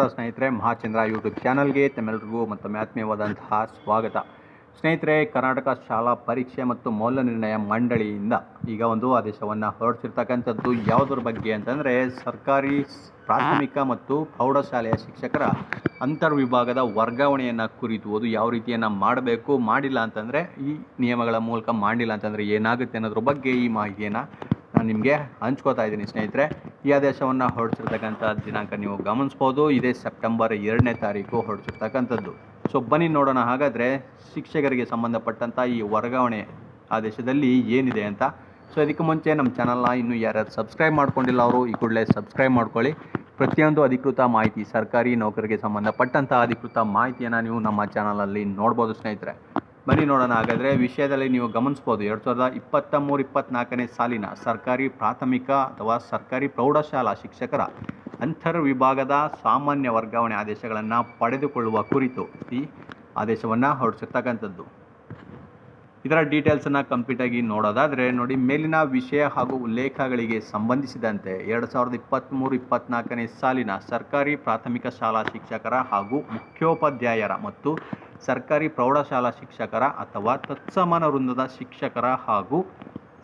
ನಮಸ್ಕಾರ ಸ್ನೇಹಿತರೆ, ಮಹಾಚಂದ್ರ ಯೂಟ್ಯೂಬ್ ಚಾನಲ್ಗೆ ತಮ್ಮೆಲ್ಲರಿಗೂ ಮತ್ತೊಮ್ಮೆ ಆತ್ಮೀಯವಾದಂತಹ ಸ್ವಾಗತ. ಸ್ನೇಹಿತರೆ, ಕರ್ನಾಟಕ ಶಾಲಾ ಪರೀಕ್ಷೆ ಮತ್ತು ಮೌಲ್ಯ ನಿರ್ಣಯ ಮಂಡಳಿಯಿಂದ ಈಗ ಒಂದು ಆದೇಶವನ್ನು ಹೊರಡಿಸಿರ್ತಕ್ಕಂಥದ್ದು ಯಾವುದ್ರ ಬಗ್ಗೆ ಅಂತಂದರೆ, ಸರ್ಕಾರಿ ಪ್ರಾಥಮಿಕ ಮತ್ತು ಪ್ರೌಢಶಾಲೆಯ ಶಿಕ್ಷಕರ ಅಂತರ್ವಿಭಾಗದ ವರ್ಗಾವಣೆಯನ್ನು ಕುರಿತು ಅದು ಯಾವ ರೀತಿಯನ್ನು ಮಾಡಬೇಕು, ಮಾಡಿಲ್ಲ ಅಂತಂದರೆ, ಈ ನಿಯಮಗಳ ಮೂಲಕ ಮಾಡಿಲ್ಲ ಅಂತಂದರೆ ಏನಾಗುತ್ತೆ ಅನ್ನೋದ್ರ ಬಗ್ಗೆ ಈ ಮಾಹಿತಿಯನ್ನು ನಾನು ನಿಮಗೆ ಹಂಚ್ಕೋತಾ ಇದ್ದೀನಿ ಸ್ನೇಹಿತರೆ. ಈ ಆದೇಶವನ್ನು ಹೊರಡಿಸಿರ್ತಕ್ಕಂಥ ದಿನಾಂಕ ನೀವು ಗಮನಿಸ್ಬೋದು. ಇದೇ ಸೆಪ್ಟೆಂಬರ್ ಎರಡನೇ ತಾರೀಕು ಹೊರಡಿಸಿರ್ತಕ್ಕಂಥದ್ದು. ಸೊ, ಬನ್ನಿ ನೋಡೋಣ ಹಾಗಾದರೆ ಶಿಕ್ಷಕರಿಗೆ ಸಂಬಂಧಪಟ್ಟಂಥ ಈ ವರ್ಗಾವಣೆ ಆದೇಶದಲ್ಲಿ ಏನಿದೆ ಅಂತ. ಸೊ, ಇದಕ್ಕೆ ಮುಂಚೆ ನಮ್ಮ ಚಾನಲ್ನ ಇನ್ನೂ ಯಾರ್ಯಾರು ಸಬ್ಸ್ಕ್ರೈಬ್ ಮಾಡ್ಕೊಂಡಿಲ್ಲ ಅವರು, ಈ ಕೂಡಲೇ ಸಬ್ಸ್ಕ್ರೈಬ್ ಮಾಡ್ಕೊಳ್ಳಿ. ಪ್ರತಿಯೊಂದು ಅಧಿಕೃತ ಮಾಹಿತಿ ಸರ್ಕಾರಿ ನೌಕರಿಗೆ ಸಂಬಂಧಪಟ್ಟಂಥ ಅಧಿಕೃತ ಮಾಹಿತಿಯನ್ನು ನೀವು ನಮ್ಮ ಚಾನಲಲ್ಲಿ ನೋಡ್ಬೋದು ಸ್ನೇಹಿತರೆ. ಬನ್ನಿ ನೋಡೋಣ. ಹಾಗಾದರೆ ವಿಷಯದಲ್ಲಿ ನೀವು ಗಮನಿಸ್ಬೋದು. ಎರಡು ಸಾವಿರದ ಇಪ್ಪತ್ತ ಮೂರು ಇಪ್ಪತ್ತ್ನಾಲ್ಕನೇ ಸಾಲಿನ ಸರ್ಕಾರಿ ಪ್ರಾಥಮಿಕ ಅಥವಾ ಸರ್ಕಾರಿ ಪ್ರೌಢಶಾಲಾ ಶಿಕ್ಷಕರ ಅಂತರ್ ವಿಭಾಗದ ಸಾಮಾನ್ಯ ವರ್ಗಾವಣೆ ಆದೇಶಗಳನ್ನು ಪಡೆದುಕೊಳ್ಳುವ ಕುರಿತು ಈ ಆದೇಶವನ್ನು ಹೊರಡಿಸಿರ್ತಕ್ಕಂಥದ್ದು. ಇದರ ಡೀಟೇಲ್ಸನ್ನು ಕಂಪ್ಲೀಟಾಗಿ ನೋಡೋದಾದರೆ ನೋಡಿ, ಮೇಲಿನ ವಿಷಯ ಹಾಗೂ ಉಲ್ಲೇಖಗಳಿಗೆ ಸಂಬಂಧಿಸಿದಂತೆ ಎರಡು ಸಾವಿರದ ಇಪ್ಪತ್ತ್ಮೂರು ಇಪ್ಪತ್ತ್ನಾಲ್ಕನೇ ಸಾಲಿನ ಸರ್ಕಾರಿ ಪ್ರಾಥಮಿಕ ಶಾಲಾ ಶಿಕ್ಷಕರ ಹಾಗೂ ಮುಖ್ಯೋಪಾಧ್ಯಾಯರ ಮತ್ತು ಸರ್ಕಾರಿ ಪ್ರೌಢಶಾಲಾ ಶಿಕ್ಷಕರ ಅಥವಾ ತತ್ಸಮಾನ ವೃಂದದ ಶಿಕ್ಷಕರ ಹಾಗೂ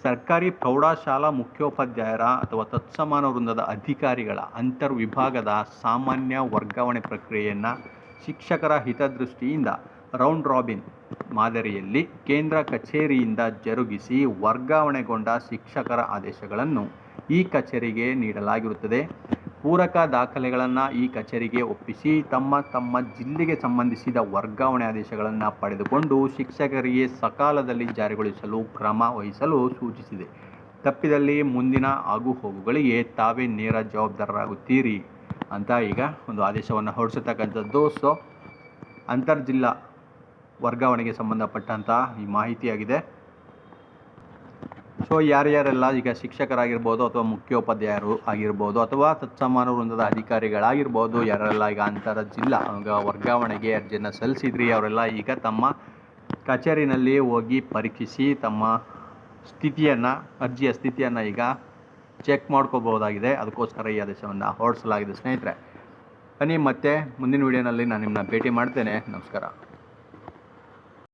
ಸರ್ಕಾರಿ ಪ್ರೌಢಶಾಲಾ ಮುಖ್ಯೋಪಾಧ್ಯಾಯರ ಅಥವಾ ತತ್ಸಮಾನ ವೃಂದದ ಅಧಿಕಾರಿಗಳ ಅಂತರ್ವಿಭಾಗದ ಸಾಮಾನ್ಯ ವರ್ಗಾವಣೆ ಪ್ರಕ್ರಿಯೆಯನ್ನು ಶಿಕ್ಷಕರ ಹಿತದೃಷ್ಟಿಯಿಂದ ರೌಂಡ್ ರಾಬಿನ್ ಮಾದರಿಯಲ್ಲಿ ಕೇಂದ್ರ ಕಚೇರಿಯಿಂದ ಜರುಗಿಸಿ ವರ್ಗಾವಣೆಗೊಂಡ ಶಿಕ್ಷಕರ ಆದೇಶಗಳನ್ನು ಈ ಕಚೇರಿಗೆ ನೀಡಲಾಗಿರುತ್ತದೆ. ಪೂರಕ ದಾಖಲೆಗಳನ್ನು ಈ ಕಚೇರಿಗೆ ಒಪ್ಪಿಸಿ, ತಮ್ಮ ತಮ್ಮ ಜಿಲ್ಲೆಗೆ ಸಂಬಂಧಿಸಿದ ವರ್ಗಾವಣೆ ಆದೇಶಗಳನ್ನು ಪಡೆದುಕೊಂಡು ಶಿಕ್ಷಕರಿಗೆ ಸಕಾಲದಲ್ಲಿ ಜಾರಿಗೊಳಿಸಲು ಕ್ರಮ ವಹಿಸಲು ಸೂಚಿಸಿದೆ. ತಪ್ಪಿದಲ್ಲಿ ಮುಂದಿನ ಆಗು ಹೋಗುಗಳಿಗೆ ತಾವೇ ನೇರ ಜವಾಬ್ದಾರರಾಗುತ್ತೀರಿ ಅಂತ ಈಗ ಒಂದು ಆದೇಶವನ್ನು ಹೊರಡಿಸತಕ್ಕಂಥದ್ದು. ಸೊ ಅಂತರ್ಜಿಲ್ಲಾ ವರ್ಗಾವಣೆಗೆ ಸಂಬಂಧಪಟ್ಟಂತಹ ಈ ಮಾಹಿತಿಯಾಗಿದೆ. ಸೊ ಯಾರ್ಯಾರೆಲ್ಲ ಈಗ ಶಿಕ್ಷಕರಾಗಿರ್ಬೋದು ಅಥವಾ ಮುಖ್ಯೋಪಾಧ್ಯಾಯರು ಆಗಿರ್ಬೋದು ಅಥವಾ ತತ್ಸಮಾನ ವೃಂದದ ಅಧಿಕಾರಿಗಳಾಗಿರ್ಬೋದು, ಯಾರೆಲ್ಲ ಈಗ ಅಂತರ ಜಿಲ್ಲಾ ವರ್ಗಾವಣೆಗೆ ಅರ್ಜಿಯನ್ನು ಸಲ್ಲಿಸಿದ್ರಿ, ಅವರೆಲ್ಲ ಈಗ ತಮ್ಮ ಕಚೇರಿನಲ್ಲಿ ಹೋಗಿ ಪರೀಕ್ಷಿಸಿ ತಮ್ಮ ಸ್ಥಿತಿಯನ್ನು, ಅರ್ಜಿಯ ಸ್ಥಿತಿಯನ್ನು ಈಗ ಚೆಕ್ ಮಾಡ್ಕೋಬಹುದಾಗಿದೆ. ಅದಕ್ಕೋಸ್ಕರ ಈ ಆದೇಶವನ್ನು ಹೊರಡಿಸಲಾಗಿದೆ. ಸ್ನೇಹಿತರೆ, ಬನ್ನಿ ಮತ್ತೆ ಮುಂದಿನ ವಿಡಿಯೋನಲ್ಲಿ ನಾನು ನಿಮ್ಮನ್ನ ಭೇಟಿ ಮಾಡ್ತೇನೆ. ನಮಸ್ಕಾರ.